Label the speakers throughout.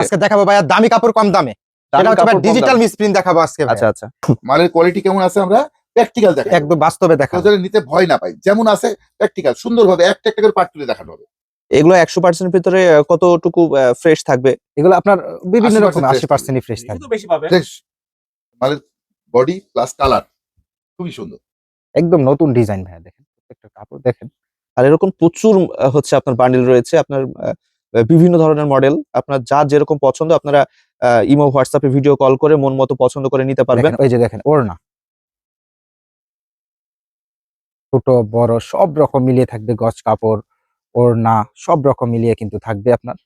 Speaker 1: আজকে দেখাবো ভাইয়া দামি কাপড় কম দামে। ডিজিটাল মিসপ্রিন্ট দেখাবো আজকে
Speaker 2: আচ্ছা আচ্ছা।
Speaker 3: মালের কোয়ালিটি কেমন আছে আমরা প্র্যাকটিক্যাল দেখাবো
Speaker 1: একদম বাস্তবে
Speaker 3: কেউ নিতে ভয় না পাই যেমন আছে প্র্যাকটিক্যাল সুন্দরভাবে একটা একটা করে পার্ট তুলে দেখানো হবে।
Speaker 2: এগুলো একশো পার্সেন্ট ভিতরে আহ, কতটুকু ফ্রেশ থাকবে?
Speaker 1: এগুলো আপনার বিভিন্ন
Speaker 3: 80%
Speaker 1: রকম আশি পার্সেন্টই ফ্রেশ থাকবে।
Speaker 4: বেশি পাবে।
Speaker 3: ফ্রেশ মালের বডি প্লাস কালার খুবই সুন্দর।
Speaker 1: একদম নতুন ডিজাইন ভাইয়া দেখেন। প্রত্যেকটা কাপড় দেখেন।
Speaker 2: আর এরকম প্রচুর হচ্ছে আপনার বান্ডিল রয়েছে। আপনার বিভিন্ন ধরনের মডেল আপনার যা যেরকম পছন্দ আপনারা ইমো হোয়াটসঅ্যাপে ভিডিও কল করে মন মতো পছন্দ করে নিতে পারবেন।
Speaker 1: ওই যে দেখেন ওড়না। ছোট বড় সব রকম মিলিয়ে থাকবে গজ কাপড় ওড়না সব রকম মিলিয়ে কিন্তু থাকবে আপনার।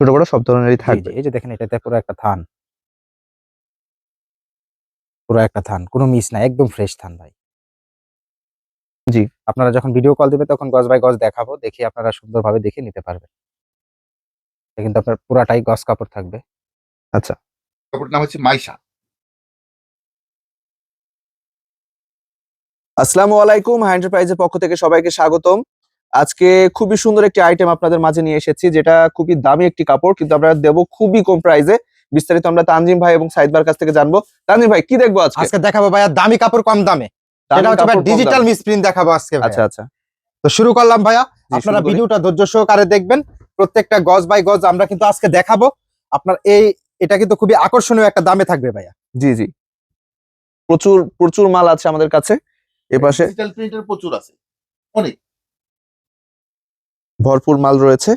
Speaker 2: ছোট বড় সব ধরনেরই থাকবে।
Speaker 1: এই যে দেখেন এটাতে পুরো একটা থান। পুরো একটা থান কোনো মিস নাই একদম ফ্রেশ থান ভাই।
Speaker 2: জি।
Speaker 1: আপনারা যখন ভিডিও কল দিবে তখন গজ বাই গজ দেখাবো দেখে আপনারা সুন্দরভাবে দেখে নিতে পারবেন। কিন্তু আপনার পুরাটাই গজ কাপড় থাকবে।
Speaker 3: কাপড়ের নাম হচ্ছে মাইশা।
Speaker 2: আসসালামু আলাইকুম এন্টারপ্রাইজের পক্ষ থেকে সবাইকে স্বাগতম। আজকে খুবই সুন্দর একটি আইটেম আপনাদের মাঝে নিয়ে এসেছি যেটা খুবই দামি একটি কাপড় কিন্তু আমরা দেবো খুবই কম প্রাইসে বিস্তারিত আমরা তানজিম ভাই এবং সাইদ ভাইয়ের কাছ থেকে জানব। তানজিম ভাই কি দেখব আজকে?
Speaker 1: আজকে দেখাবো ভাইয়া দামি কাপড় কম দামি। এটা হচ্ছে ডিজিটাল মিসপ্রিন্ট দেখাবো আজকে
Speaker 2: আচ্ছা আচ্ছা।
Speaker 1: তো শুরু করলাম ভাইয়া। আপনারা ভিডিওটা ধৈর্য সহকারে দেখবেন। প্রত্যেকটা গজ বাই গজ আমরা কিন্তু আজকে দেখাবো। আপনার এই এটা কিন্তু খুবই আকর্ষণীয় একটা দামে থাকবে ভাইয়া।
Speaker 2: জি জি। প্রচুর প্রচুর মাল আছে আমাদের কাছে। এপাশে
Speaker 3: ডিজিটাল প্রিন্টের প্রচুর আছে। অনেক।
Speaker 2: ভরপুর মাল রয়েছে।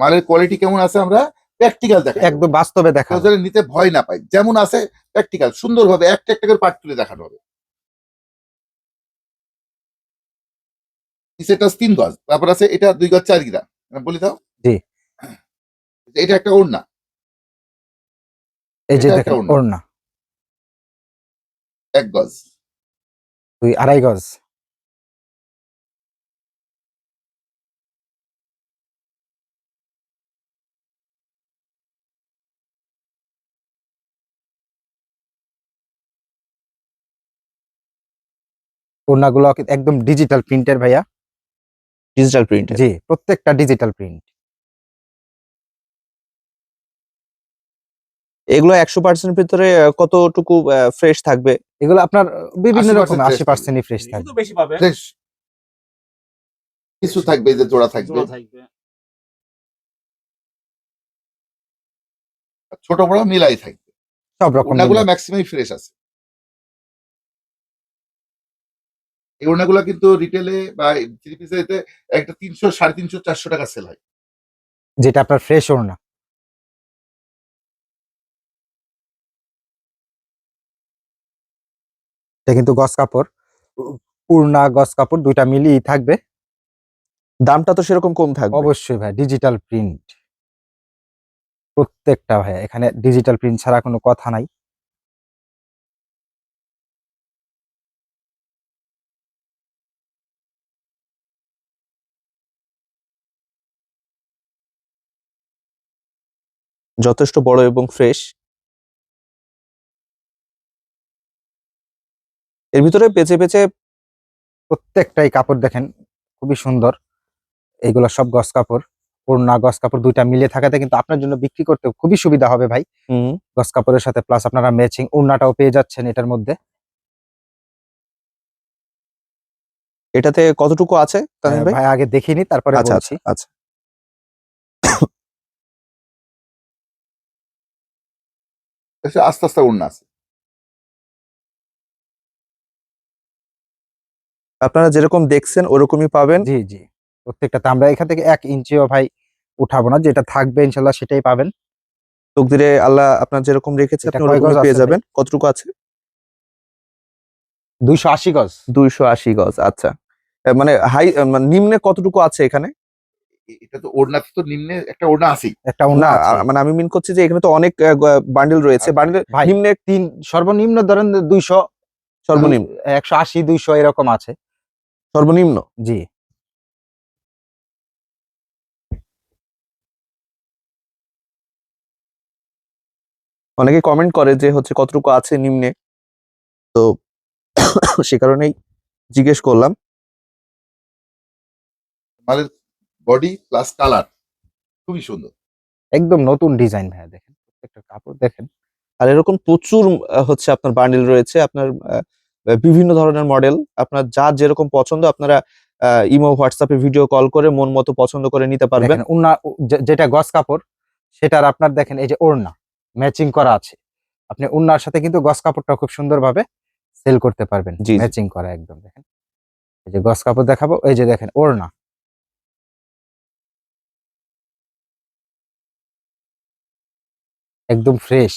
Speaker 3: মালের কোয়ালিটি কেমন আছে আমরা? প্র্যাকটিক্যাল দেখাবো
Speaker 1: একদম বাস্তবে দেখা
Speaker 3: যেন নিতে ভয় না পাই। যেমন আছে প্র্যাকটিক্যাল সুন্দরভাবে একটা একটা করে পার্ট তুলে দেখানো হবে। সেটা তিন গজ তারপর আছে এটা দুই গজ চার গিরা। বলি দাও।
Speaker 1: জি।
Speaker 3: এটা একটা ওড়না।
Speaker 1: এই যে দেখেন।
Speaker 3: ওড়না। এক গজ।
Speaker 1: দুই আড়াই গজ। ওড়নাগুলো একদম ডিজিটাল প্রিন্টের ভাইয়া।
Speaker 2: ডিজিটাল প্রিন্ট
Speaker 1: জি প্রত্যেকটা ডিজিটাল প্রিন্ট
Speaker 2: এগুলো একশো পার্সেন্ট ভিতরে কতটুকু ফ্রেশ থাকবে?
Speaker 1: এগুলো আপনার বিভিন্ন
Speaker 3: 80%
Speaker 1: রকম আশি। পার্সেন্টই ফ্রেশ থাকবে।
Speaker 4: বেশি পাবে।
Speaker 3: ফ্রেশ কিছু থাকবে যে জোড়া থাকবে।
Speaker 4: জোড়া থাকবে।
Speaker 3: ছোট বড় মিলাই থাকবে।
Speaker 1: সব রকম।
Speaker 3: ম্যাক্সিমাম ফ্রেশ আছে। এই ওড়নাগুলো কিন্তু রিটেলে বা থ্রি পিসেতে একটা তিনশো সাড়ে তিনশো চারশো টাকা সেল হয়।
Speaker 1: যেটা আপনার ফ্রেশ ওড়না। এটা কিন্তু গস কাপড়। উড়না গস কাপড় দুইটা মিলিয়ে থাকবে।
Speaker 2: দামটা তো সেরকম কম থাকবে।
Speaker 1: অবশ্যই ভাই ডিজিটাল প্রিন্ট প্রত্যেকটা ভাই এখানে ডিজিটাল প্রিন্ট ছাড়া কোনো কথা নাই।
Speaker 2: যথেষ্ট বড় এবং ফ্রেশ এর ভিতরে পেঁচে পেঁচে
Speaker 1: প্রত্যেকটাই কাপড় দেখেন খুবই সুন্দর। এইগুলো সব গস কাপড় ওড়না গস কাপড় দুইটা মিলিয়ে থাকাতে কিন্তু আপনার জন্য বিক্রি করতে খুবই সুবিধা হবে ভাই।
Speaker 2: হুম,
Speaker 1: গস কাপড়ের সাথে প্লাস আপনারা ম্যাচিং ওড়নাটাও পেয়ে যাচ্ছেন এটার মধ্যে।
Speaker 2: এটাতে কতটুকু আছে ভাই?
Speaker 1: ভাই আগে দেখিনি তারপরে
Speaker 2: আচ্ছা আচ্ছা আচ্ছা
Speaker 3: এসে আস্তে আস্তে ওড়না আছে।
Speaker 2: আপনারা যেরকম দেখছেন ওরকমই পাবেন।
Speaker 1: জি জি। প্রত্যেকটাতে আমরা এখান থেকে এক ইঞ্চিও ভাই উঠাবো না যেটা থাকবে ইনশাল্লাহ সেটাই পাবেন।
Speaker 2: তকদিরে আল্লাহ আপনার যেরকম রেখেছে আপনি ওরকমই
Speaker 1: গজ
Speaker 2: পেয়ে যাবেন। কতটুকু আছে?
Speaker 1: দুইশো আশি গজ।
Speaker 2: দুইশো আশি গজ আচ্ছা। মানে হাই মানে নিম্নে কতটুকু আছে এখানে?
Speaker 3: এটা তো ওড়না তো নিম্নে একটা ওড়না আছেই।
Speaker 1: একটা ওড়না।
Speaker 2: আ- মানে আমি মিন করছি যে এখানে তো অনেক বান্ডেল রয়েছে।
Speaker 3: আচ্ছা,
Speaker 2: বান্ডেল নিম্নে
Speaker 1: তিন সর্বনিম্ন ধরেন দুইশো
Speaker 2: সর্বনিম্ন।
Speaker 1: একশো আশি দুইশো এরকম আছে।
Speaker 2: সর্বনিম্ন?
Speaker 1: জি।
Speaker 2: অনেকে কমেন্ট করে যে হচ্ছে কতটুকু আছে নিম্নে। তো সে কারণেই জিজ্ঞেস করলাম।
Speaker 3: মালের বডি প্লাস কালার খুবই সুন্দর।
Speaker 1: একদম নতুন ডিজাইন ভাইয়া দেখেন প্রত্যেকটা কাপড় দেখেন।
Speaker 2: আর এরকম প্রচুর হচ্ছে আপনার বান্ডিল রয়েছে আপনার বিভিন্ন ধরনের মডেল আপনার যার যেরকম পছন্দ আপনারা ইমো হোয়াটসঅ্যাপে ভিডিও কল করে মন মতো পছন্দ করে নিতে পারবেন।
Speaker 1: যে- যেটা গস কাপড় সেটার আপনার দেখেন এই যে ওড়না ম্যাচিং করা আছে। আপনি উন্নার সাথে কিন্তু গস কাপড়টা খুব সুন্দরভাবে সেল করতে পারবেন। ম্যাচিং করা একদম দেখেন। এই যে গস কাপড় দেখাবো এই যে দেখেন ওড়না। একদম ফ্রেশ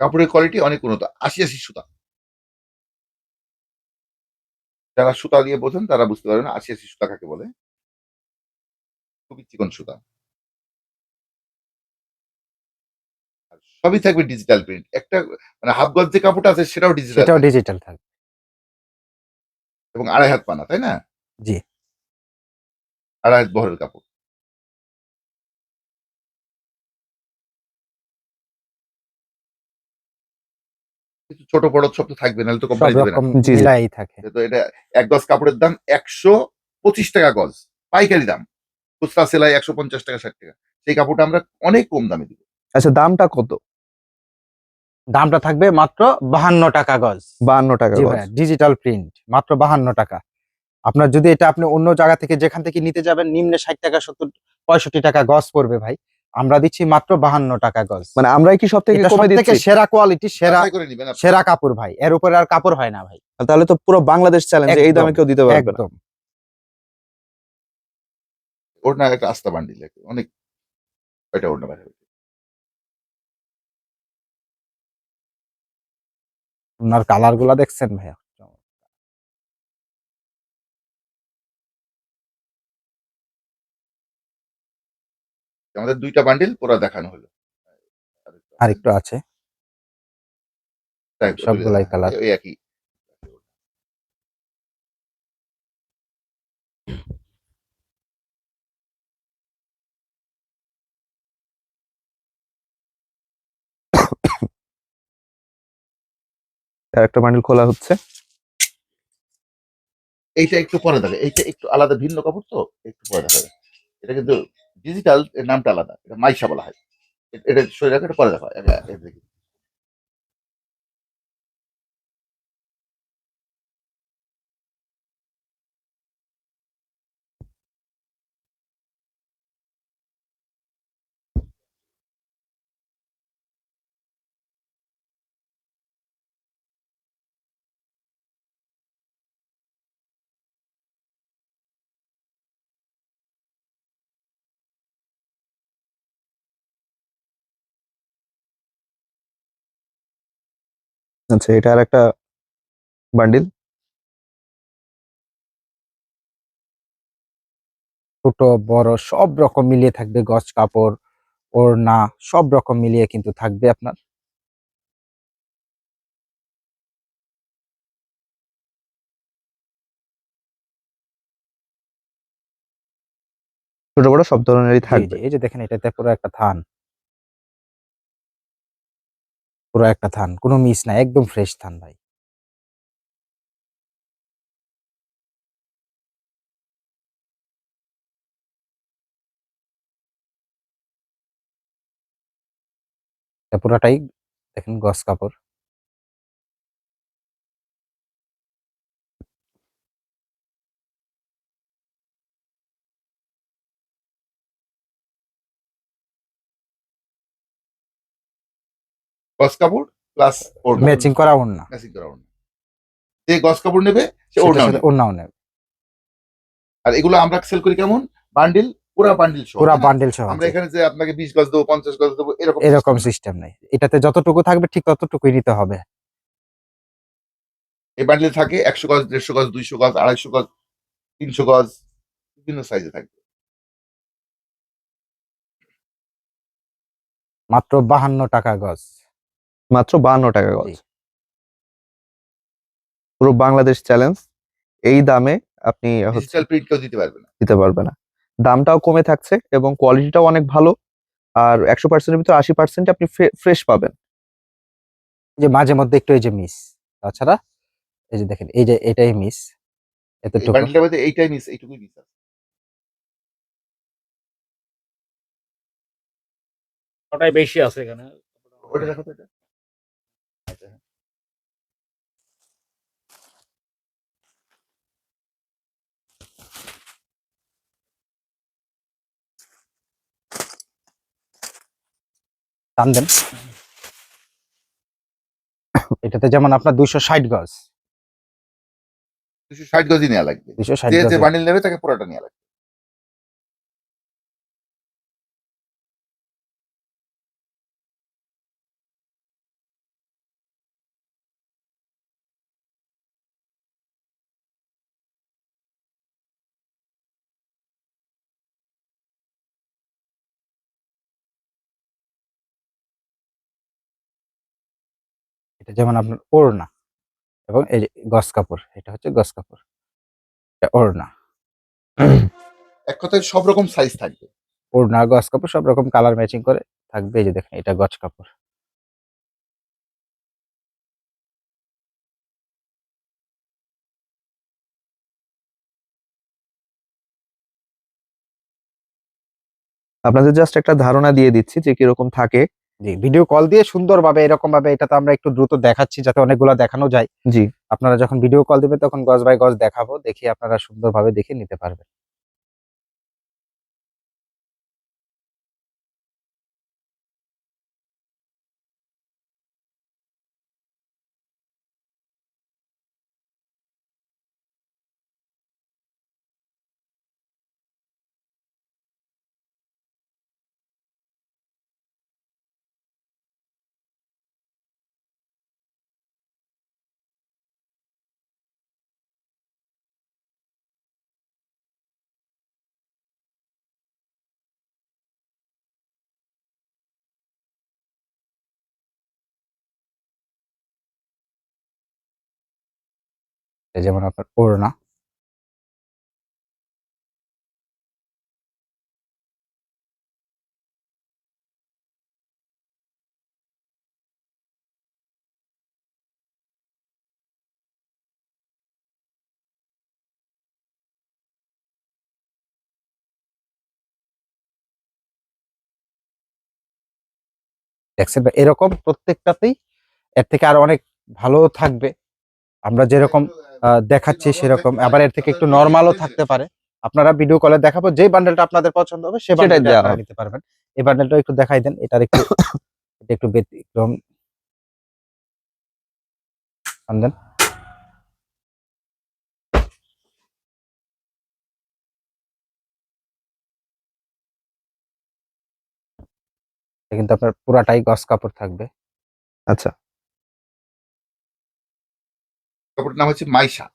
Speaker 3: কাপড়ের কোয়ালিটি অনেক উন্নত। আশি আশি সুতা। যারা সুতা দিয়ে বোঝেন তারা বুঝতে পারবেন আশি আশি সুতা কাকে বলে। খুবই চিকন সুতা। সবই থাকবে ডিজিটাল প্রিন্ট একটা মানে হাফ গজ যে কাপড়টা আছে সেটাও ডিজিটাল
Speaker 1: সেটাও ডিজিটাল থাকবে।
Speaker 3: এবং আড়াই হাত পানা তাই না?
Speaker 1: জি।
Speaker 3: আড়াই হাত বহরের কাপড়। কিছু ছোট বড় সব তো থাকবে নাহলে তো কোম্পানি দেবে না।
Speaker 1: মিলাই থাকে।
Speaker 3: তো এটা এক গজ কাপড়ের দাম একশো পঁচিশ টাকা গজ পাইকারি দাম। খুচরা সেলাই একশো পঞ্চাশ টাকা ষাট টাকা। সেই কাপড়টা আমরা অনেক কম দামে দিব।
Speaker 2: আচ্ছা দামটা কত?
Speaker 1: দামটা থাকবে মাত্র বাহান্ন টাকা গজ।
Speaker 2: বাহান্ন টাকা গজ।
Speaker 1: ডিজিটাল প্রিন্ট মাত্র বাহান্ন টাকা। আপনার যদি এটা আপনি অন্য জায়গা থেকে যেখান থেকে নিতে যাবেন নিম্নে ষাট টাকা সত্তর পঁয়ষট্টি টাকা গজ পড়বে ভাই। আমরা দিচ্ছি মাত্র বাহান্ন টাকা গজ।
Speaker 2: মানে আমরাই কি সব থেকে
Speaker 1: এটা
Speaker 2: কমে দিচ্ছি?
Speaker 1: সেরা কোয়ালিটি সেরা। সেরা কাপড় ভাই। এর উপরে আর কাপড় হয় না ভাই।
Speaker 2: তাহলে তো পুরো বাংলাদেশ চ্যালেঞ্জ এই দামে কেউ দিতে পারবে না।
Speaker 1: একদম।
Speaker 3: ওর না একটা আস্তা বান্ডিল অনেক ওইটা ওর
Speaker 1: ওনার কালারগুলা দেখছেন ভাইয়া?
Speaker 3: আমাদের দুইটা বান্ডিল পুরো দেখানো হলো।
Speaker 1: আর একটু আছে সবগুলাই কালার
Speaker 3: ওই একই।
Speaker 2: আর একটা বান্ডিল খোলা হচ্ছে।
Speaker 3: এইটা একটু পরে দেখে, এইটা একটু আলাদা ভিন্ন কাপড় তো, একটু পরে দেখা যায় এটা কিন্তু ডিজিটাল এর নামটা আলাদা, এটা মাইশা বলা হয়। এটা শরীর রাখা, এটা পরে দেখা হয়।
Speaker 2: আচ্ছা এটা আর একটা বান্ডিল
Speaker 1: ছোট বড় সব রকম মিলিয়ে থাকবে গজ কাপড় ওড়না সব রকম মিলিয়ে কিন্তু থাকবে আপনার।
Speaker 2: ছোট বড় সব ধরনেরই থাকবে।
Speaker 1: এই যে দেখেন এটাতে পুরো একটা থান। পুরো একটা থান কোনো মিস না একদম ফ্রেশ থান ভাই। পুরাটাই দেখেন গস কাপড়।
Speaker 3: গস কাপড় প্লাস
Speaker 1: ম্যাচিং করা ওড়না।
Speaker 3: ম্যাচিং করা ওড়না। যে গস কাপড় নেবে সে ওড়না
Speaker 1: ওড়নাও নেবে।
Speaker 3: আর এগুলো আমরা সেল করি কেমন? বান্ডিল পুরা বান্ডিল সহ
Speaker 1: পুরা? বান্ডেল সহ
Speaker 3: আমরা এখানে যে আপনাকে বিশ গজ দেবো পঞ্চাশ গজ দেবো এরকম
Speaker 1: এরকম সিস্টেম নেই। এটাতে যতটুকু থাকবে ঠিক ততটুকুই নিতে হবে।
Speaker 3: এই বান্ডিল থাকে একশো গজ দেড়শো গজ দুইশো গজ আড়াইশো গজ তিনশো গজ বিভিন্ন সাইজে থাকবে।
Speaker 1: মাত্র বাহান্ন টাকা গজ।
Speaker 2: মাত্র বান্ন টাকা গজ। পুরো বাংলাদেশ চ্যালেঞ্জ এই দামে আপনি
Speaker 3: ডিজিটাল প্রিন্ট কেউ দিতে পারবে না।
Speaker 2: দিতে পারবে না। দামটাও কমে থাকছে এবং কোয়ালিটিটাও অনেক ভালো। আর একশো পার্সেন্টের ভিতরে আশি পার্সেন্ট আপনি ফ্রেশ পাবেন।
Speaker 1: যে মাঝে মধ্যে একটু এই যে মিস তাছাড়া এই যে দেখেন এই যে এটাই মিস এতটুকু
Speaker 3: এইটাই মিস এইটুকুই মিস আছে।
Speaker 4: ওটাই বেশি আছে এখানে।
Speaker 3: ওটা দেখো তো এটা।
Speaker 1: টান দেন। এটাতে যেমন আপনার দুইশো ষাট গজ।
Speaker 3: দুশো ষাট গজি নেওয়া লাগবে।
Speaker 1: দুইশো ষাট
Speaker 3: যে
Speaker 1: গজ
Speaker 3: যে বান্ডিল নেবে তাকে পুরোটা নেওয়া লাগবে।
Speaker 1: এটা যেমন আপনার ওড়না এবং এই যে গস কাপড় এটা হচ্ছে গস কাপড়। এটা ওড়না।
Speaker 3: এক কথায় সব রকম সাইজ থাকবে।
Speaker 1: ওড়না গস কাপড় সব রকম কালার ম্যাচিং করে থাকবে এই যে দেখেন এটা গজ কাপড়।
Speaker 2: আপনাদের জাস্ট একটা ধারণা দিয়ে দিচ্ছি যে কীরকম থাকে।
Speaker 1: জি ভিডিও কল দিয়ে সুন্দরভাবে এরকম ভাবে এটা তো আমরা একটু দ্রুত দেখাচ্ছি যাতে অনেকগুলো দেখানো যায়।
Speaker 2: জি।
Speaker 1: আপনারা যখন ভিডিও কল দিবেন তখন গজ বাই গজ দেখাবো দেখে আপনারা সুন্দরভাবে দেখে নিতে পারবেন। এই যেমন আপনার ওড়না দেখছেন? এরকম প্রত্যেকটাতেই এর থেকে আরও অনেক ভালো থাকবে আমরা যেরকম দেখাচ্ছি সেরকম। আবার এর থেকে একটু নরমালও থাকতে পারে। আপনারা ভিডিও কলে দেখাবো যে বান্ডেলটা আপনাদের পছন্দ হবে সে বান্ডেলটা। নিতে পারবেন। এই বান্ডেলটা একটু দেখাই দেন এটার একটু এটা একটু ব্যতিক্রম। টান কিন্তু আপনার পুরাটাই গস কাপড় থাকবে।
Speaker 2: আচ্ছা।
Speaker 3: কাপড়টার নাম হচ্ছে মাইশা।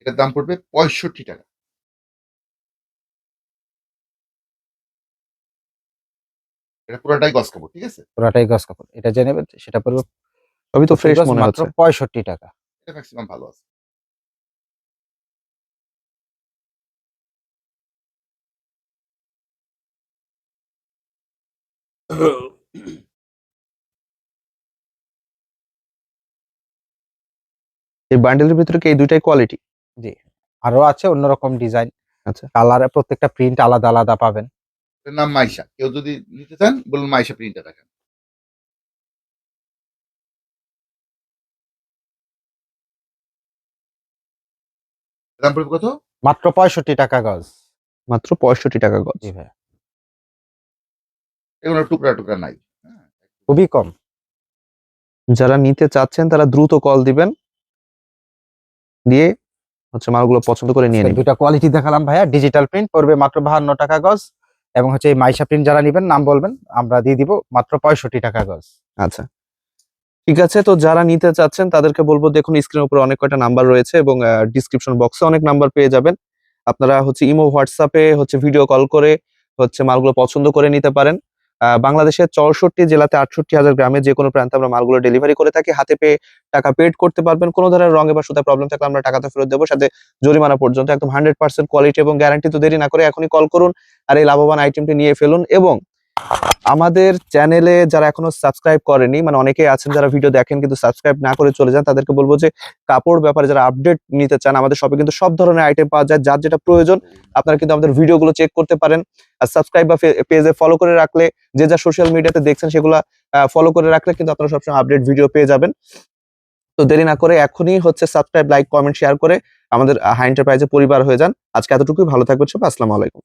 Speaker 3: এটার দাম পড়বে পঁয়ষট্টি টাকা। এটা পুরোটাই গস কাপড় ঠিক আছে?
Speaker 1: পুরাটাই গস কাপড়। এটা নেবেন সেটা পড়বে
Speaker 2: সবই তো ফ্রেশ মনে হচ্ছে।
Speaker 1: পঁয়ষট্টি টাকা।
Speaker 3: এটা ম্যাক্সিমাম ভালো আছে।
Speaker 2: এই বান্ডেলের ভিতরে কি এই দুইটাই কোয়ালিটি
Speaker 1: আরও আছে অন্যরকম ডিজাইন
Speaker 2: আচ্ছা।
Speaker 1: কালার প্রত্যেকটা প্রিন্ট আলাদা আলাদা পাবেন।
Speaker 3: এটার নাম মাইশা। কেউ যদি নিতে চান বলুন মাইশা প্রিন্টটা দেখেন দাম পড়বে কত?
Speaker 1: মাত্র পঁয়ষট্টি টাকা গজ।
Speaker 2: মাত্র পঁয়ষট্টি টাকা গজ।
Speaker 1: জি ভাই
Speaker 3: এগুলো টুকরা টুকরা নাই।
Speaker 1: খুবই কম।
Speaker 2: যারা নিতে চাচ্ছেন তারা দ্রুত কল দিবেন। দিয়ে হচ্ছে মালগুলো পছন্দ করে নিয়ে নেবেন
Speaker 1: দুটা কোয়ালিটি দেখালাম ভাইয়া। ডিজিটাল প্রিন্ট পড়বে মাত্র বাহান্ন টাকা গজ এবং হচ্ছে এই মাইশা প্রিন্ট যারা নেবেন নাম বলবেন আমরা দিয়ে দিব মাত্র পঁয়ষট্টি টাকা গজ।
Speaker 2: আচ্ছা। ঠিক আছে তো যারা নিতে চাচ্ছেন তাদেরকে বলব দেখুন স্ক্রিনের উপরে অনেক কয়টা নাম্বার রয়েছে এবং ডিসক্রিপশন বক্সে অনেক নাম্বার পেয়ে যাবেন। আপনারা হচ্ছে ইমো হোয়াটসঅ্যাপে হচ্ছে ভিডিও কল করে হচ্ছে মালগুলো পছন্দ করে নিতে পারেন। বাংলাদেশের চৌষট্টি জেলাতে আটষট্টি হাজার গ্রামে যে কোনো প্রান্তে আমরা মালগুলো ডেলিভারি করে থাকি। হাতে পেয়ে টাকা পেড করতে পারবেন। কোনো ধরনের রঙে বা সুতা প্রবলেম থাকলে আমরা টাকাটা ফেরত দেবো। সাথে জরিমানা পর্যন্ত একদম হান্ড্রেড পার্সেন্ট কোয়ালিটি এবং গ্যারান্টি তো দেরি না করে এখনই কল করুন আর এই লাভবান আইটেমটি নিয়ে ফেলুন এবং আমাদের চ্যানেলে যারা এখনও সাবস্ক্রাইব করেনি মানে অনেকেই আছেন যারা ভিডিও দেখেন কিন্তু সাবস্ক্রাইব না করে চলে যান, তাদেরকে বলব যে কাপড় ব্যাপারে যারা আপডেট নিতে চান, আমাদের শপে কিন্তু সব ধরনের আইটেম পাওয়া যায়, যার যেটা প্রয়োজন, আপনারা কিন্তু আমাদের ভিডিওগুলো চেক করতে পারেন। আর সাবস্ক্রাইব বা পেজে ফলো করে রাখলে, যে যা সোশ্যাল মিডিয়াতে দেখছেন সেগুলো ফলো করে রাখলে কিন্তু আপনারা সবসময় আপডেট ভিডিও পেয়ে যাবেন। তো দেরি না করে এখনই হচ্ছে সাবস্ক্রাইব লাইক কমেন্ট শেয়ার করে আমাদের হাই এন্টারপ্রাইজে পরিবার হয়ে যান। আজকে এতটুকুই, ভালো থাকবেন সব আসসালামু আলাইকুম।